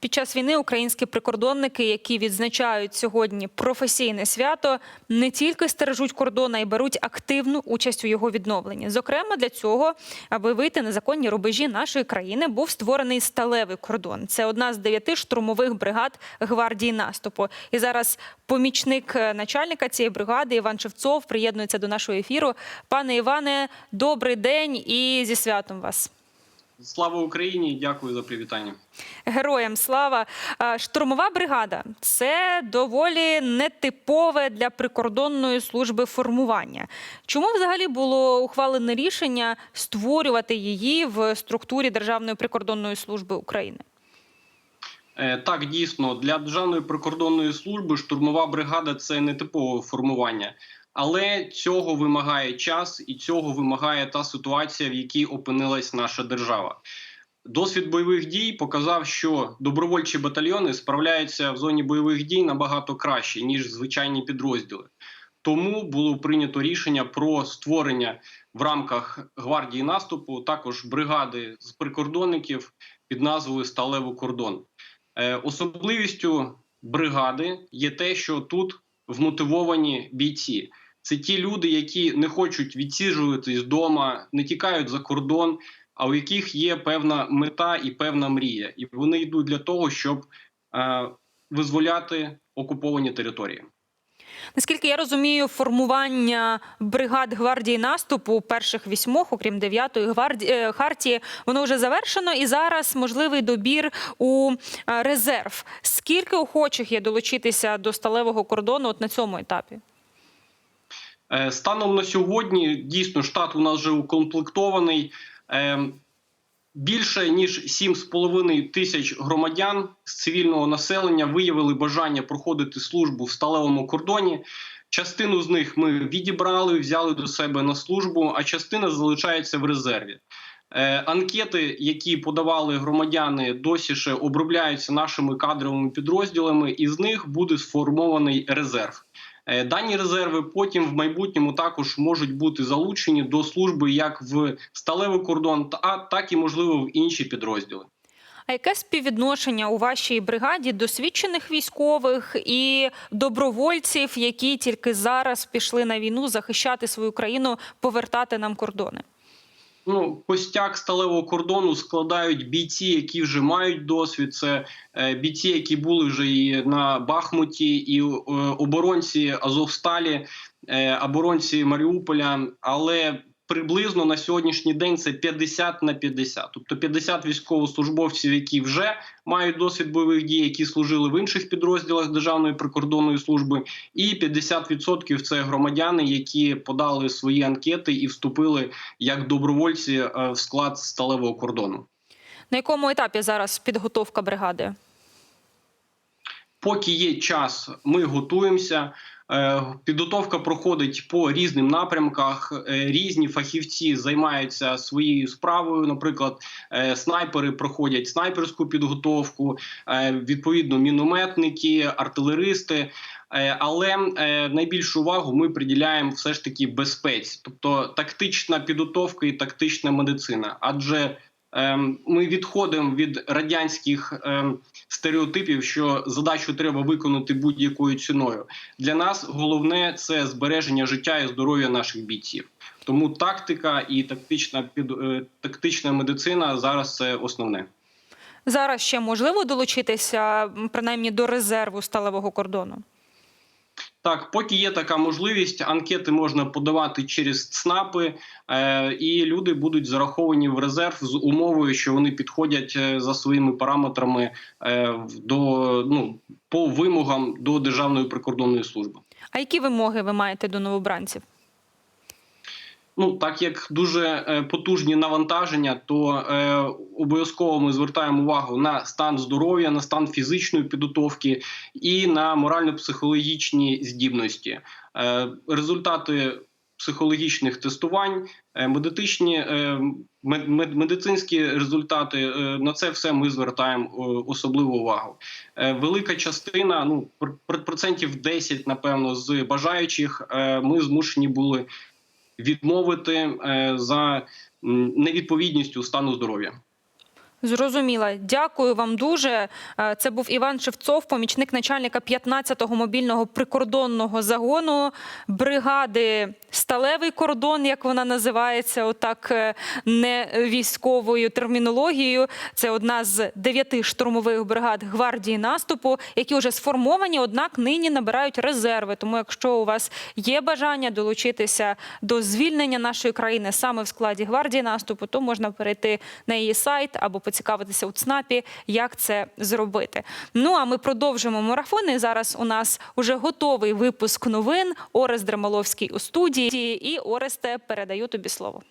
Під час війни українські прикордонники, які відзначають сьогодні професійне свято, не тільки стережуть кордон, а й беруть активну участь у його відновленні. Зокрема, для цього, аби вийти на законні рубежі нашої країни, був створений сталевий кордон. Це одна з дев'яти штурмових бригад гвардії наступу. І зараз помічник е, начальника цієї бригади Іван Шевцов приєднується до нашого ефіру. Пане Іване, добрий день і зі святом вас. Слава Україні! Дякую за привітання. Героям слава. Штурмова бригада це доволі нетипове для прикордонної служби формування. Чому взагалі було ухвалене рішення створювати її в структурі Державної прикордонної служби України? Е, Так, дійсно, для Державної прикордонної служби штурмова бригада це не типове формування, але цього вимагає час і цього вимагає та ситуація, в якій опинилась наша держава. Досвід бойових дій показав, що добровольчі батальйони справляються в зоні бойових дій набагато краще ніж звичайні підрозділи. Тому було прийнято рішення про створення в рамках гвардії наступу також бригади з прикордонників під назвою Сталевий кордон. Е, Особливістю бригади є те, що тут вмотивовані бійці. Це ті люди, які не хочуть відсіжуватись вдома, не тікають за кордон, а у яких є певна мета і певна мрія. І вони йдуть для того, щоб е, визволяти окуповані території. Наскільки я розумію, формування бригад гвардії наступу перших вісьмох, окрім дев'ятої гвардії е, хартії, воно вже завершено, і зараз можливий добір у е, резерв. Скільки охочих є долучитися до сталевого кордону от на цьому етапі? Е, Станом на сьогодні дійсно штат у нас вже укомплектований. Більше ніж 7,5 тисяч громадян з цивільного населення виявили бажання проходити службу в сталевому кордоні. Частину з них ми відібрали, взяли до себе на службу, а частина залишається в резерві. Е, анкети, які подавали громадяни, досі ще обробляються нашими кадровими підрозділами, і з них буде сформований резерв. Е, Дані резерви потім в майбутньому також можуть бути залучені до служби як в сталевий кордон, та так і можливо в інші підрозділи. А яке співвідношення у вашій бригаді досвідчених військових і добровольців, які тільки зараз пішли на війну захищати свою країну, повертати нам кордони? Ну, костяк сталевого кордону складають бійці, які вже мають досвід. Це е, бійці, які були вже і на Бахмуті, і е, оборонці Азовсталі, е, оборонці Маріуполя. Але приблизно на сьогоднішній день це 50 на 50. Тобто 50 військовослужбовців, які вже мають досвід бойових дій, які служили в інших підрозділах Державної прикордонної служби, і 50% це громадяни, які подали свої анкети і вступили як добровольці е, в склад сталевого кордону. На якому етапі зараз підготовка бригади? Поки є час, ми готуємося. Е, Підготовка проходить по різним напрямках. Е, Різні фахівці займаються своєю справою. Наприклад, е, снайпери проходять снайперську підготовку, відповідно, мінометники, артилеристи. Але найбільшу увагу ми приділяємо все ж таки безпеці, тобто тактична підготовка і тактична медицина. Адже Ми відходимо від радянських ем, стереотипів, що задачу треба виконати будь-якою ціною. Для нас головне це збереження життя і здоров'я наших бійців. Тому тактика і тактична під е, тактична медицина зараз це основне. Зараз ще можливо долучитися принаймні до резерву сталевого кордону? Так, поки є така можливість, анкети можна подавати через ЦНАПи, е, і люди будуть зараховані в резерв з умовою, що вони підходять е, за своїми параметрами е, до ну по вимогам до Державної прикордонної служби. А які вимоги ви маєте до новобранців? Ну так як дуже е, потужні навантаження, то е, обов'язково ми звертаємо увагу на стан здоров'я, на стан фізичної підготовки і на морально-психологічні здібності. Е, результати психологічних тестувань, е, медичні е, мед- мед- медицинські результати е, на це все ми звертаємо е, особливу увагу. Е, Велика частина, ну пр- пр- процентів 10, напевно, з бажаючих е, ми змушені були відмовити е, за невідповідністю стану здоров'я. Зрозуміла. Дякую вам дуже. Е, Це був Іван Шевцов, помічник начальника 15-го мобільного прикордонного загону бригади Сталевий кордон, як вона називається, отак е, не військовою термінологією. Це одна з дев'яти штурмових бригад гвардії наступу, які вже сформовані, однак нині набирають резерви. Тому, якщо у вас є бажання долучитися до звільнення нашої країни саме в складі гвардії наступу, то можна перейти на її сайт або поцікавитися у ЦНАПі, як це зробити. Ну а ми продовжимо марафон. І зараз у нас уже готовий випуск новин. Орест Дремаловський у студії. І Оресте, передаю тобі слово.